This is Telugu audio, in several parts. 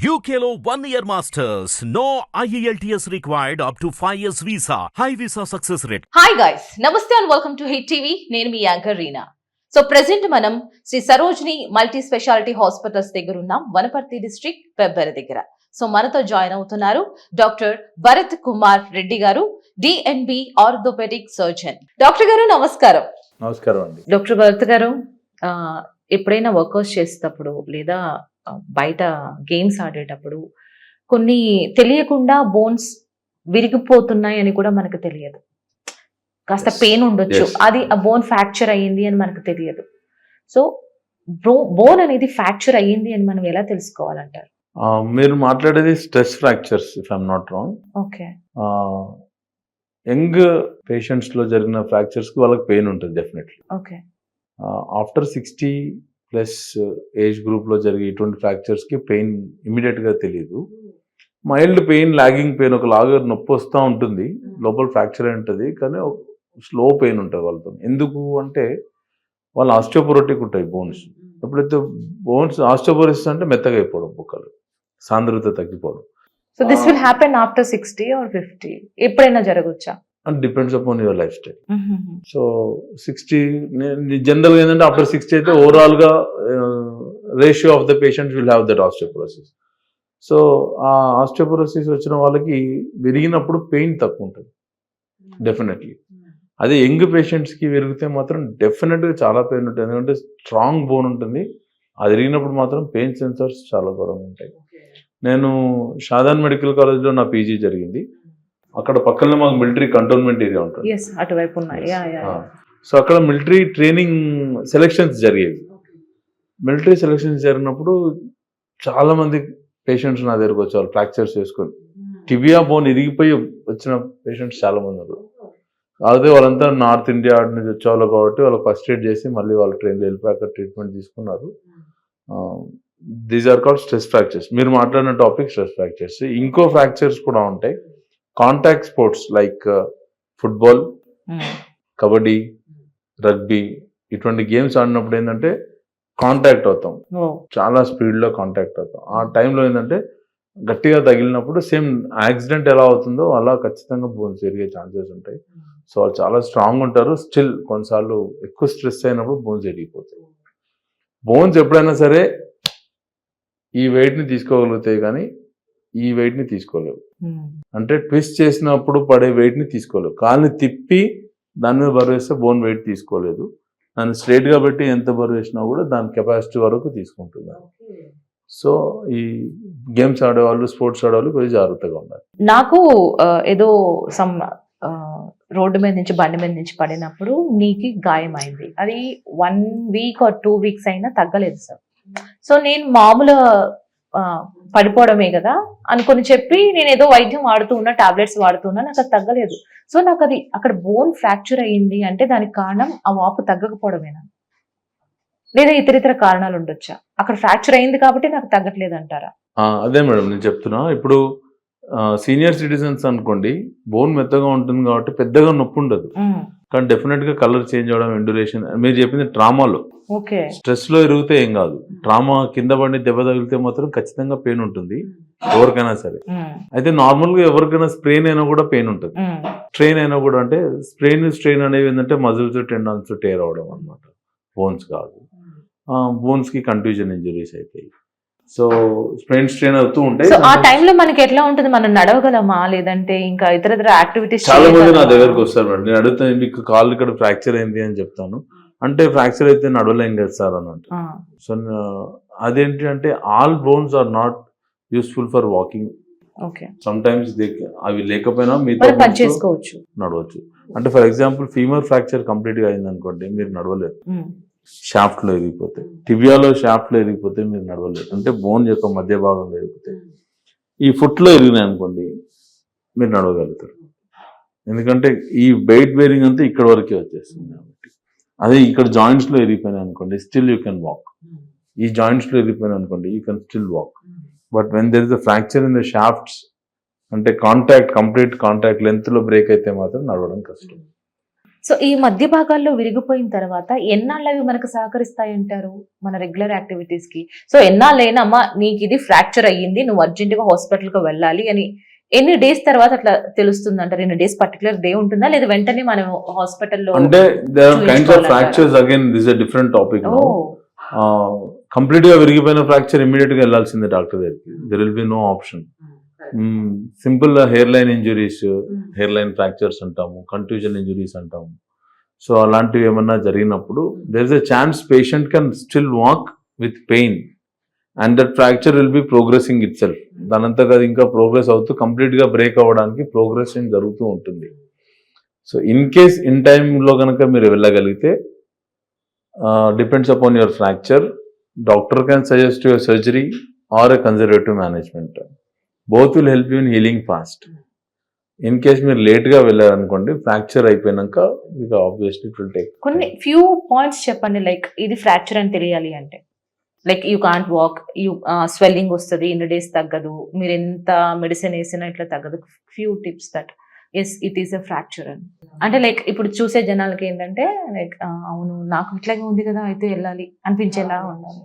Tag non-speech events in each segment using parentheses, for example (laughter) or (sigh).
One year masters. No E IELTS required up to 5 years visa. High visa success rate. Hi guys నమస్తే and welcome to Hit TV నేను మీ యాంకర్ రీనా. సో ప్రెసెంట్ మనం Shri Sarojini multi speciality hospitals దగ్గర ఉన్నాం వనపర్తి డిస్ట్రిక్ట్ పెబ్బెర దగ్గర. సో మనతో జాయిన్ అవుతున్నారు డాక్టర్ భరత్ కుమార్ రెడ్డి గారు డిఎన్బి ఆర్థోపెడిక్ సర్జన్ డాక్టర్ గారు నమస్కారం. నమస్కారం అండి. డాక్టర్ భరత్ గారు ఎప్పుడైనా వర్కౌట్స్ చేసేటప్పుడు లేదా బయట గేమ్స్ ఆడేటప్పుడు కొన్ని తెలియకుండా బోన్స్ విరిగిపోతున్నాయి అని కూడా మనకు తెలియదు. కాస్త. పెయిన్ ఉండొచ్చు. అది ఆ బోన్ ఫ్రాక్చర్ అయ్యింది అని మనకు తెలియదు. సో బోన్ అనేది ఫ్రాక్చర్ అయ్యింది అని మనం ఎలా తెలుసుకోవాలంటారు? మీరు మాట్లాడేది stress fractures if I'm not wrong okay. Young పేషెంట్స్లో జరిగిన ఫ్రాక్చర్స్కి వాళ్ళకి పెయిన్ ఉంటుంది definitely. Okay. After sixty plus age గ్రూప్లో జరిగే ఇటువంటి ఫ్రాక్చర్స్కి పెయిన్ ఇమీడియట్గా తెలియదు మైల్డ్ పెయిన్ లాగింగ్ పెయిన్ ఒక లాగా నొప్పి వస్తూ ఉంటుంది. లోపల ఫ్రాక్చర్ అయి ఉంటుంది కానీ స్లో పెయిన్ ఉంటుంది వాళ్ళతో. ఎందుకు అంటే వాళ్ళ ఆస్టియోపొరోటిక్ ఉంటాయి బోన్స్. ఎప్పుడైతే బోన్స్ ఆస్టియోపొరోసిస్ అంటే మెత్తగా అయిపోవడం బుక్కలు సాంద్రత తగ్గిపోవడం. So this will happen after sixty or fifty ఎప్పుడైనా జరగచ్చా? And depends upon your lifestyle so sixty జనరల్గా ఏంటంటే ఆఫ్టర్ సిక్స్టీ అయితే ఓవరాల్గా ratio of the patients will have that osteoporosis so ఆ ఆస్టియోపొరోసిస్ వచ్చిన వాళ్ళకి విరిగినప్పుడు పెయిన్ తక్కువ ఉంటుంది. డెఫినెట్లీ అదే యంగ్ పేషెంట్స్కి విరిగితే మాత్రం డెఫినెట్గా చాలా పెయిన్ ఉంటుంది. ఎందుకంటే స్ట్రాంగ్ బోన్ ఉంటుంది. అది విరిగినప్పుడు మాత్రం పెయిన్ సెన్సర్స్ చాలా దూరంగా ఉంటాయి. నేను షాదాన్ మెడికల్ కాలేజ్లో నా పీజీ జరిగింది. అక్కడ పక్కనే మాకు మిలిటరీ కంటోన్మెంట్ ఏరియా ఉంటుంది. అటువైపు. సో అక్కడ మిలిటరీ ట్రైనింగ్ సెలెక్షన్స్ జరిగేవి. మిలిటరీ సెలెక్షన్స్ జరిగినప్పుడు చాలా మంది పేషెంట్స్ నా దగ్గరకు వచ్చేవాళ్ళు ఫ్రాక్చర్స్ చేసుకొని. టిబియా బోన్ ఇరిగిపోయి వచ్చిన పేషెంట్స్ చాలా మంది ఉన్నారు. కాకపోతే వాళ్ళంతా నార్త్ ఇండియా నుంచి వచ్చేవాళ్ళు కాబట్టి వాళ్ళు ఫస్ట్ ఎయిడ్ చేసి మళ్ళీ వాళ్ళు ట్రైన్లో వెళ్ళిపోయి అక్కడ ట్రీట్మెంట్ తీసుకున్నారు. These are called stress fractures మీరు మాట్లాడిన టాపిక్ స్ట్రెస్ ఫ్రాక్చర్స్ ఇంకో ఫ్రాక్చర్స్ కూడా ఉంటాయి. Contact sports like football kabaddi rugby ఇటువంటి గేమ్స్ ఆడినప్పుడు ఏంటంటే కాంటాక్ట్ అవుతాం. చాలా స్పీడ్లో కాంటాక్ట్ అవుతాం. ఆ టైంలో ఏంటంటే గట్టిగా తగిలినప్పుడు సేమ్ యాక్సిడెంట్ ఎలా అవుతుందో అలా ఖచ్చితంగా బోన్స్ విరిగే ఛాన్సెస్ ఉంటాయి. సో వాళ్ళు చాలా స్ట్రాంగ్ ఉంటారు. స్టిల్ కొన్నిసార్లు ఎక్కువ స్ట్రెస్ అయినప్పుడు బోన్స్ విరిగిపోతాయి బోన్స్ ఎప్పుడైనా సరే ఈ వెయిట్ని తీసుకోగలుగుతాయి కానీ ఈ వెయిట్ని తీసుకోలేవు. అంటే ట్విస్ట్ చేసినప్పుడు పడే వెయిట్ని తీసుకోలేవు కాళ్ళని తిప్పి దాని మీద బరువు వేస్తే బోన్ వెయిట్ తీసుకోలేదు. దాన్ని స్ట్రైట్గా పెట్టి ఎంత బరువు వేసినా కూడా దాని కెపాసిటీ వరకు తీసుకుంటుంది. సో ఈ గేమ్స్ ఆడేవాళ్ళు స్పోర్ట్స్ ఆడేవాళ్ళు కొంచెం జాగ్రత్తగా ఉండాలి. నాకు ఏదో సమ్ రోడ్డు మీద నుంచి బండి మీద నుంచి పడినప్పుడు నీకి గాయం అయింది. అది one week or two weeks అయినా తగ్గలేదు సార్ సో నేను మామూలు పడిపోవడమే కదా అనుకొని చెప్పి నేను ఏదో వైద్యం వాడుతూ ఉన్నా టాబ్లెట్స్ వాడుతున్నా నాకు అది తగ్గలేదు. సో నాకు అది అక్కడ బోన్ ఫ్రాక్చర్ అయ్యింది అంటే దానికి కారణం ఆ వాపు తగ్గకపోవడమేనా? లేదా ఇతర ఇతర కారణాలు ఉండొచ్చా? అక్కడ ఫ్రాక్చర్ అయింది కాబట్టి నాకు తగ్గట్లేదు అంటారా అదే మేడం నేను చెప్తున్నా. ఇప్పుడు సీనియర్ సిటిజన్స్ అనుకోండి బోన్ మెత్తగా ఉంటుంది కాబట్టి పెద్దగా నొప్పి ఉండదు కానీ డెఫినెట్గా కలర్ చేంజ్ అవడం ఎండురేషన్ మీరు చెప్పింది ట్రామాలో ఓకే. స్ట్రెస్లో ఎరిగితే ఏం కాదు. ట్రామా కింద పడి దెబ్బ తగిలితే మాత్రం ఖచ్చితంగా పెయిన్ ఉంటుంది. ఎవరికైనా సరే. అయితే నార్మల్గా ఎవరికైనా స్ప్రెయిన్ అయినా కూడా పెయిన్ ఉంటుంది. స్ట్రెయిన్ అయినా కూడా అంటే స్ప్రెయిన్ స్ట్రెయిన్ అనేవి ఏంటంటే మజిల్స్ టెండాన్స్ టేర్ అవడం అనమాట బోన్స్ కాదు. బోన్స్కి కంట్యూజన్ ఇంజరీస్ అవుతాయి సో స్ప్రెయిన్ స్ట్రెయిన్ అవుతూ ఉంటాయి సో ఆ టైంలో మనకి ఎట్లా ఉంటుంది? మనం నడవగలమా? లేదంటే ఇంకా ఇతర ఇతర యాక్టివిటీస్ చాలా మంది నా దగ్గరకు వస్తారు మేడం. నేను అడుగుతాను మీకు కాళ్ళు ఇక్కడ ఫ్రాక్చర్ అయింది అని చెప్తాను. అంటే ఫ్రాక్చర్ అయితే నడవలేం కదా సార్ అన్నట్టు. సో అదేంటి అంటే all bones are not useful for walking okay sometimes అవి లేకపోయినా మరి మీతో నడవచ్చు. అంటే ఫర్ ఎగ్జాంపుల్ ఫీమర్ ఫ్రాక్చర్ కంప్లీట్గా అయింది అనుకోండి మీరు నడవలేరు. షాఫ్ట్లో ఎరిగిపోతే టిబియాలో షాఫ్ట్లో ఎరిగిపోతే మీరు నడవలేరు. అంటే బోన్ యొక్క మధ్య భాగంలో ఎరిగిపోతే ఈ ఫుట్లో ఎరిగినాయి అనుకోండి మీరు నడవగలుగుతారు. ఎందుకంటే ఈ వెయిట్ బేరింగ్ అంతా ఇక్కడ వరకే వచ్చేస్తుంది కాబట్టి. అదే ఇక్కడ జాయింట్స్లో ఎరిగిపోయినాయి అనుకోండి స్టిల్ యూ కెన్ వాక్ ఈ జాయింట్స్లో ఎరిగిపోయినాయి అనుకోండి you can still walk but when there is a fracture in the shafts అంటే కాంటాక్ట్ కంప్లీట్ కాంటాక్ట్ లెంత్లో బ్రేక్ అయితే మాత్రం నడవడం కష్టం. సో ఈ మధ్య భాగాల్లో విరిగిపోయిన తర్వాత ఎన్నాళ్ళు అవి మనకు సహకరిస్తాయి అంటారు మన రెగ్యులర్ యాక్టివిటీస్కి? సో ఎన్నాళ్ళైనా అమ్మా నీకు ఇది ఫ్రాక్చర్ అయ్యింది నువ్వు అర్జెంట్గా హాస్పిటల్కి వెళ్ళాలి అని ఎన్ని డేస్ తర్వాత అట్లా తెలుస్తుంది అంటారు ఎన్ని డేస్ పర్టికులర్ డే ఉంటుందా? లేదా వెంటనే మనం హాస్పిటల్లో అంటే there kinds of చూపించుకోవాలంటారా? Fractures again this a different topic కంప్లీట్గా విరిగిపోయిన ఫ్రాక్చర్ ఇమీడియట్గా వెళ్ళాల్సిందే డాక్టర్ దగ్గరికి. There will be no option simple hairline injuries hairline fractures అంటాము కంట్యూజన్ ఇంజురీస్ అంటాము. సో అలాంటివి ఏమన్నా జరిగినప్పుడు there is a chance patient can still walk with pain and that fracture will be progressing itself దానంతగా ఇంకా ప్రోగ్రెస్ అవుతూ complete గా బ్రేక్ అవ్వడానికి ప్రోగ్రెషన్ జరుగుతూ ఉంటుంది. సో ఇన్ కేస్ ఇన్ టైంలో కనుక మీరు వెళ్ళగలిగితే depends upon your fracture doctor can suggest your surgery or a conservative management both will help you in healing fast in case మీరు లేట్గా వెళ్ళారనుకోండి ఫ్రాక్చర్ అయిపోయినాక ఇక ఆబ్వియస్లీ ఇట్ విల్ టేక్ కొన్ని ఫ్యూ పాయింట్స్ చెప్పండి లైక్ ఇది ఫ్రాక్చర్ అని తెలియాలి అంటే. Like you can't walk you swelling వస్తుంది ఇన్ని డేస్ తగ్గదు మీరు ఎంత మెడిసిన్ వేసినా ఇట్లా తగ్గదు. Few tips that as it is a fracture అని. అంటే లైక్ ఇప్పుడు చూసే జనాలకి ఏంటంటే లైక్ అవును నాకు ఇట్లాగే ఉంది కదా అయితే వెళ్ళాలి. అనిపించేలా ఉండాలి.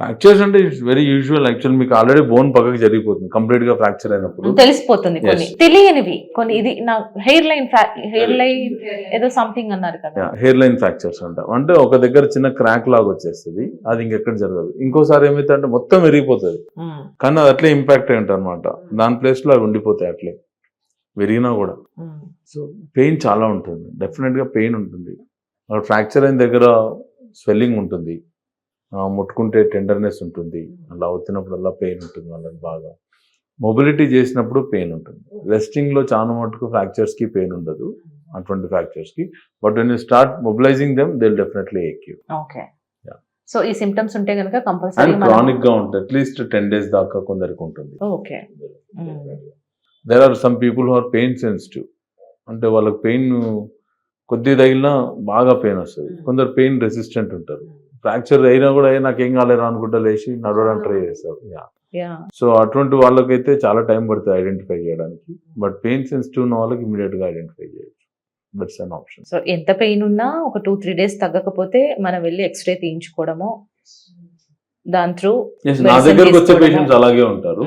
ఫ్రాక్చర్స్ అంటే ఇట్స్ వెరీ యూజువల్ యాక్చువల్ మీకు ఆల్రెడీ బోన్ పక్కకి జరిగిపోతుంది కంప్లీట్గా ఫ్రాక్చర్ అయినప్పుడు. తెలిసిపోతుంది కొన్ని. తెలియనివి కొన్ని ఇది నా హెయిర్ లైన్ హెయిర్ లైన్ ఏదో సంథింగ్ అన్నారు కదా. హెయిర్ లైన్ ఫ్రాక్చర్స్ అంటాం. అంటే ఒక దగ్గర చిన్న క్రాక్ లాగా వచ్చేస్తుంది అది ఇంకెక్కడ జరగదు. ఇంకోసారి ఏమైతే అంటే మొత్తం విరిగిపోతుంది. ఉమ్, కానీ అది అట్లే ఇంపాక్ట్ అయి ఉంటుంది అనమాట దాని ప్లేస్లో అవి ఉండిపోతాయి అట్లే. విరిగినా కూడా. సో పెయిన్ చాలా ఉంటుంది. డెఫినెట్గా పెయిన్ ఉంటుంది. ఫ్రాక్చర్ అయిన దగ్గర స్వెల్లింగ్ ఉంటుంది. ముట్టుకుంటే టెండర్నెస్ ఉంటుంది. అలా అవుతున్నప్పుడల్లా పెయిన్ ఉంటుంది వాళ్ళకి బాగా. మొబిలిటీ చేసినప్పుడు పెయిన్ ఉంటుంది. రెస్టింగ్లో చాలా మటుకు ఫ్రాక్చర్స్కి పెయిన్ ఉండదు. అటువంటి ఫ్రాక్చర్స్కి. But when you start mobilising them they definitely ఎక్యూ okay. So ఈ సిమ్టమ్స్ ఉంటే కనుక కంపల్సరీ క్రానిక్గా ఉంటుంది అట్లీస్ట్ టెన్ డేస్ దాకా కొందరికి ఉంటుంది. Okay there are some people who are pain sensitive అంటే వాళ్ళకి పెయిన్ కొద్ది తగిలినా బాగా పెయిన్ వస్తుంది. కొందరు పెయిన్ రెసిస్టెంట్ ఉంటారు. ఫ్రాక్చర్ అయినా కూడా "ఏ, నాకేం కాలేరా అనుకుంటా లేచి నడవడానికి ట్రై చేస్తారు యా. సో అటువంటి వాళ్ళకైతే చాలా టైం పడుతుంది ఐడెంటిఫై చేయడానికి. బట్ పెయిన్ సెన్సిటివ్ ఉన్న వాళ్ళకి ఇమీడియట్గా ఐడెంటిఫై చేయొచ్చు. That's an option. సో ఎంత పెయిన్ ఉన్నా ఒక టూ త్రీ డేస్ తగ్గకపోతే మనం వెళ్ళి ఎక్స్రే తీయించుకోవడము. దాని త్రూ నా దగ్గరకు వచ్చే. పేషెంట్స్ అలాగే ఉంటారు.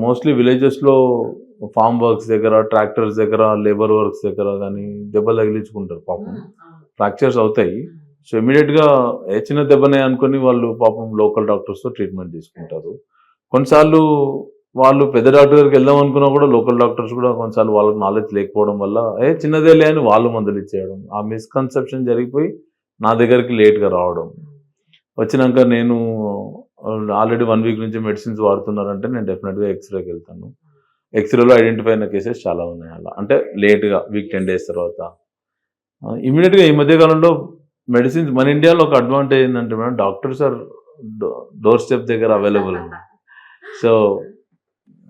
మోస్ట్లీ విలేజెస్లో ఫార్మ్ వర్క్స్ దగ్గర ట్రాక్టర్స్ దగ్గర లేబర్ వర్క్స్ దగ్గర కానీ దెబ్బలు తగిలించుకుంటారు పాపం. ఫ్రాక్చర్స్ అవుతాయి. సో ఇమీడియట్గా ఏ చిన్న దెబ్బనే అనుకుని వాళ్ళు పాపం లోకల్ డాక్టర్స్తో ట్రీట్మెంట్ తీసుకుంటారు. కొన్నిసార్లు వాళ్ళు పెద్ద డాక్టర్ దగ్గరికి వెళ్దాం అనుకున్నా కూడా లోకల్ డాక్టర్స్ కూడా కొన్నిసార్లు వాళ్ళకి నాలెడ్జ్ లేకపోవడం వల్ల ఏ చిన్నదేలే అని వాళ్ళు మందులు ఇచ్చేయడం ఆ మిస్కన్సెప్షన్ జరిగిపోయి నా దగ్గరికి లేట్గా రావడం. వచ్చినాక నేను ఆల్రెడీ వన్ వీక్ నుంచి మెడిసిన్స్ వాడుతున్నారంటే నేను డెఫినెట్గా ఎక్స్రేకి వెళ్తాను. ఎక్స్రేలో ఐడెంటిఫై అయిన కేసెస్ చాలా ఉన్నాయి అలా. అంటే లేట్గా వీక్ టెన్ డేస్ తర్వాత. ఇమీడియట్గా ఈ మధ్యకాలంలో మెడిసిన్స్ మన ఇండియాలో ఒక అడ్వాంటేజ్ ఏంటంటే madam doctors are doorstep దగ్గర అవైలబుల్ ఉంది సో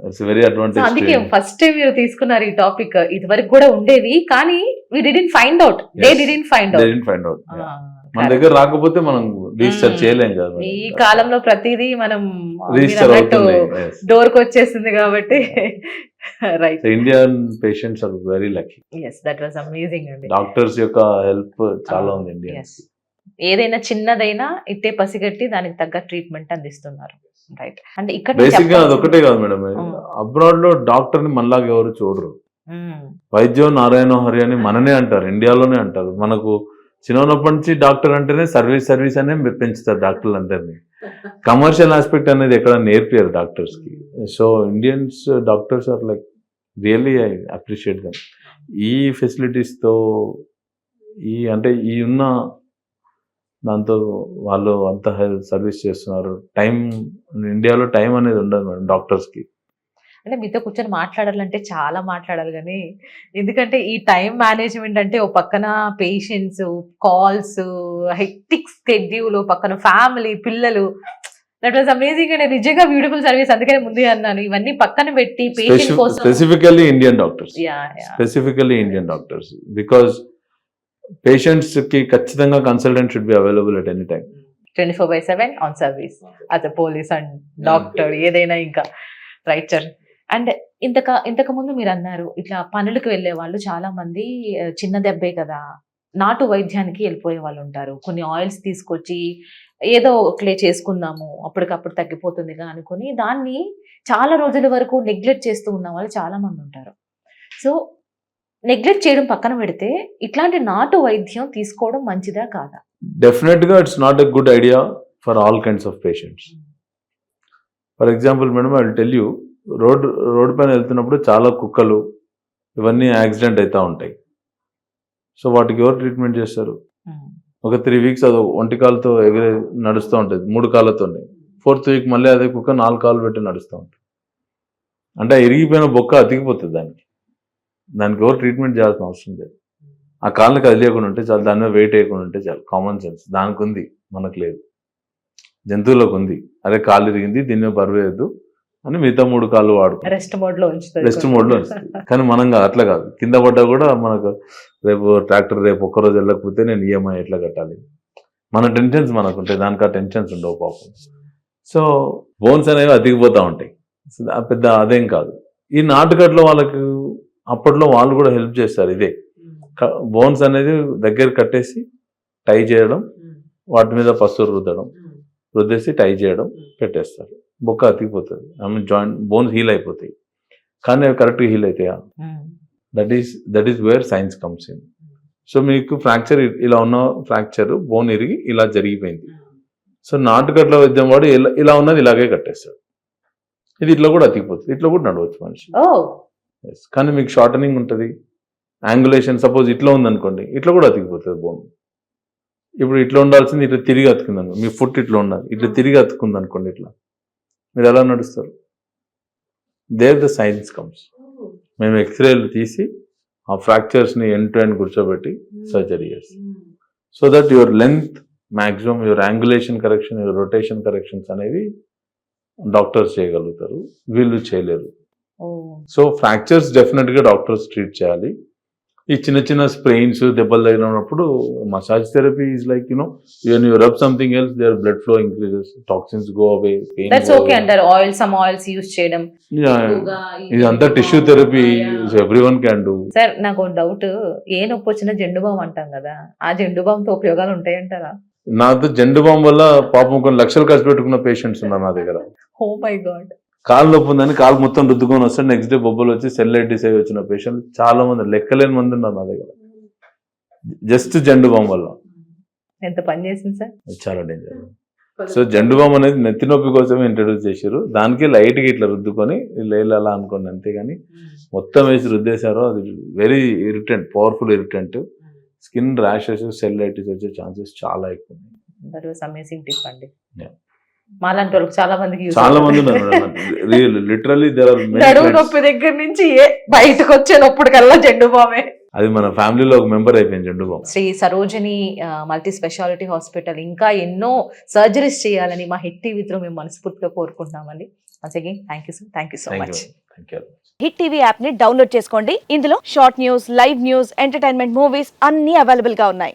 ఇట్స్ వెరీ సో అందుకే అడ్వాంటేజ్ ఫస్ట్ టైం మీరు తీసుకున్నారు ఈ టాపిక్ ఇది వరకు కూడా ఉండేవి కానీ we didn't find out they. Didn't find out find out మన దగ్గర రాకపోతే మనం Mm. చేయలేం కదా ఈ కాలంలో ప్రతిదీ మనం Yes. డోర్కి వచ్చేసింది కాబట్టి right Indian patients are very lucky yes that was amazing అండి. డాక్టర్స్ యొక్క హెల్ప్ చాలా ఉంది ఇండియన్ Yes. ఏదైనా చిన్నదైనా ఇట్టే పసిగట్టి దానికి తగ్గ ట్రీట్మెంట్ అందిస్తున్నారు. రైట్ అంటే ఇక్కడ బేసిక్గా అదొకటే కాదు మేడం. అబ్రాడ్లో డాక్టర్ని మనలాగా ఎవరు చూడరు. వైద్యం నారాయణ హరి అని మననే అంటారు. ఇండియాలోనే అంటారు. మనకు చిన్నప్పటి నుంచి డాక్టర్ అంటేనే సర్వీస్ సర్వీస్ అనే పెంచుతారు డాక్టర్లు అందరినీ కమర్షియల్ ఆస్పెక్ట్ అనేది ఎక్కడ నేర్పారు డాక్టర్స్కి so Indians doctors are like really I appreciate them. ఈ ఫెసిలిటీస్తో ఈ అంటే ఈ ఉన్న దాంతో వాళ్ళు అంత సర్వీస్ చేస్తున్నారు. టైం ఇండియాలో టైం అనేది ఉండదు మేడం డాక్టర్స్కి అంటే మీతో కూర్చొని మాట్లాడాలంటే చాలా మాట్లాడాలి కానీ ఎందుకంటే ఈ టైం మేనేజ్మెంట్ అంటే ఓ పక్కన పేషెంట్స్ కాల్స్ హెక్టిక్ స్కెడ్యూల్ పక్కన ఫ్యామిలీ పిల్లలు. That was amazing and. నిజంగా బ్యూటిఫుల్ సర్వీస్. అందుకనే ముందే అన్నాను. ఇవన్నీ పక్కన పెట్టి పేషెంట్ కోసం specifically Indian doctors specifically Indian doctors because పేషెంట్స్కి ఖచ్చితంగా consultant should be available at any time twenty four by seven on service. As police and doctor ఏదైనా ఇంకా. రైట్ సార్ అండ్ ఇంతక ఇంతకు ముందు మీరు అన్నారు ఇట్లా పనులకు వెళ్ళే వాళ్ళు చాలా మంది చిన్న దెబ్బే కదా. నాటు వైద్యానికి వెళ్ళిపోయే వాళ్ళు ఉంటారు. కొన్ని ఆయిల్స్ తీసుకొచ్చి ఏదో క్లే చేసుకుందాము అప్పటికప్పుడు తగ్గిపోతుందిగా అనుకుని దాన్ని చాలా రోజుల వరకు నెగ్లెక్ట్ చేస్తూ ఉన్న వాళ్ళు చాలా మంది ఉంటారు. సో నెగ్లెక్ట్ చేయడం పక్కన పెడితే ఇట్లాంటి నాటు వైద్యం తీసుకోవడం మంచిదా కాదా? డెఫినెట్గా it's not a good idea for all kinds of patients for example madam I tell you road road పైన వెళ్తున్నప్పుడు చాలా కుక్కలు ఇవన్నీ యాక్సిడెంట్ అవుతూ ఉంటాయి. సో వాటికి ఎవరు ట్రీట్మెంట్ చేస్తారు? ఒక త్రీ వీక్స్ అది ఒంటి కాలుతో ఎగిరే నడుస్తూ ఉంటుంది మూడు కాళ్ళతో ఫోర్త్ వీక్ మళ్ళీ అదే కుక్క నాలుగు కాళ్ళు పెట్టి నడుస్తూ ఉంటుంది. అంటే ఆ ఇరిగిపోయిన బొక్క అతికిపోతుంది దానికి. దానికి ఎవరు ట్రీట్మెంట్ చేయాల్సిన అవసరం లేదు. ఆ కాళ్ళని కదిలేయకుండా ఉంటే చాలు దాని మీద వెయిట్ వేయకుండా ఉంటే చాలు. Common sense. దానికి ఉంది మనకు లేదు. జంతువులకు ఉంది. అరే కాళ్ళు ఇరిగింది దీని మీద అని మిగతా మూడు కాళ్ళు వాడుకో. రెస్ట్ మోడ్లో రెస్ట్ మోడ్లో. కానీ మనం కాదు అట్లా కాదు. కింద పడ్డా కూడా మనకు రేపు ట్రాక్టర్ రేపు ఒక్కరోజు వెళ్ళకపోతే నేను ఈఎంఐ ఎట్లా కట్టాలి? మన టెన్షన్స్ మనకు ఉంటాయి దానికి ఆ టెన్షన్స్ ఉండవు పాపం. సో బోన్స్ అనేవి అతికిపోతూ ఉంటాయి. పెద్ద అదేం కాదు. ఈ నాటుకట్లో వాళ్ళకి అప్పట్లో వాళ్ళు కూడా హెల్ప్ చేస్తారు ఇదే. బోన్స్ అనేది దగ్గర కట్టేసి టై చేయడం వాటి మీద పసురు రుద్దడం. రుద్దేసి టై చేయడం పెట్టేస్తారు. బొక్క అతికిపోతుంది. I mean joint bones heal అయిపోతాయి. కానీ అవి కరెక్ట్గా హీల్ అవుతాయా that is that is where science comes in so మీకు ఫ్రాక్చర్ ఇలా ఉన్న ఫ్రాక్చర్ బోన్ ఇరిగి ఇలా జరిగిపోయింది. సో నాటుకట్ల వైద్యం వాడు ఇలా ఇలా ఉన్నది ఇలాగే కట్టేస్తాడు. ఇది ఇట్లా కూడా అతికిపోతుంది. ఇట్లా కూడా నడవచ్చు మనిషి. కానీ మీకు షార్టనింగ్ ఉంటుంది. యాంగులేషన్ సపోజ్ ఇట్లా ఉందనుకోండి ఇట్లా కూడా అతికిపోతుంది బోన్ ఇప్పుడు ఇట్లా ఉండాల్సింది ఇట్లా తిరిగి అతుకుంది అనుకో మీ ఫుట్ ఇట్లా ఉండాలి ఇట్లా తిరిగి అతుకుంది అనుకోండి ఇట్లా. మీరు ఎలా నడుస్తారు? దేర్ ద సైన్స్ కమ్స్ మేము ఎక్స్రేలు తీసి ఆ ఫ్రాక్చర్స్ని ఎండ్ టు ఎండ్ కూర్చోబెట్టి సర్జరీ చేస్తాం. So that your length maximum your angulation correction your rotation corrections అనేవి డాక్టర్స్ చేయగలుగుతారు వీళ్ళు చేయలేరు. సో ఫ్రాక్చర్స్ డెఫినెట్గా డాక్టర్స్ ట్రీట్ చేయాలి. ఈ చిన్న చిన్న స్ప్రెయిన్స్ దెబ్బలు తగిలినప్పుడు massage therapy is like you know you you rub something else there blood flow increases toxins go away that's okay అంటారు. ఆయిల్ సమ్ ఆయిల్స్ యూస్ చేయడం. ఇదంతా tissue therapy everyone can do sir నాకు డౌట్ ఏ నొప్పి వచ్చినా జెండు బామ్ అంటాం కదా. ఆ జెండు బామ్తో ఉపయోగాలు ఉంటాయంటారా? నాతో జెండు బామ్ వల్ల పాపం కొన్ని లక్షలు ఖర్చు పెట్టుకున్న పేషెంట్స్ ఉన్నారు నా దగ్గర. ఓ మై గాడ్ కాలు నొప్పి ఉందని కాలు మొత్తం రుద్దుకొని వస్తే నెక్స్ట్ డే బొబ్బలు వచ్చి సెల్లైటిస్ అయి వచ్చిన పేషెంట్ చాలా మంది లెక్కలేని మంది ఉన్నారు నా దగ్గర. జస్ట్ జెండు బామ్ వల్ల. ఎంత పని చేసింది సార్? చాలా డేంజర్ సో జెండు బామ్ అనేది నెత్తి నొప్పి కోసమే ఇంట్రడ్యూస్ చేశారు దానికి లైట్గా ఇట్లా రుద్దుకొని లేలు అలా అనుకోండి అంతేగాని మొత్తం వేసి రుద్దేశారు. అది very irritant powerful irritant skin rashes cellulitis వచ్చే ఛాన్సెస్ చాలా ఎక్కువ ఉన్నాయి. దట్ వాస్ అమేజింగ్ టిప్ అండి. మాలాంటి వాళ్ళకి చాలా మందికి చాలా మంది (laughs) నొప్పి దగ్గర నుంచి ఏ బయటకు వచ్చే నొప్పుడు కల్లా జెండు బామే. అది మన ఫ్యామిలీలో ఒక మెంబర్ అయిపోయింది Zandu balm. Shri Sarojini multi speciality hospital ఇంకా ఎన్నో సర్జరీస్ చేయాలని మా హిట్ టీవీతో మేము మనస్ఫూర్తిగా కోరుకుంటున్నామండి. Once again thank you sir thank you so much Hit TV యాప్ని డౌన్లోడ్ చేసుకోండి. ఇందులో short news live news entertainment movies అన్ని అవైలబుల్గా ఉన్నాయి.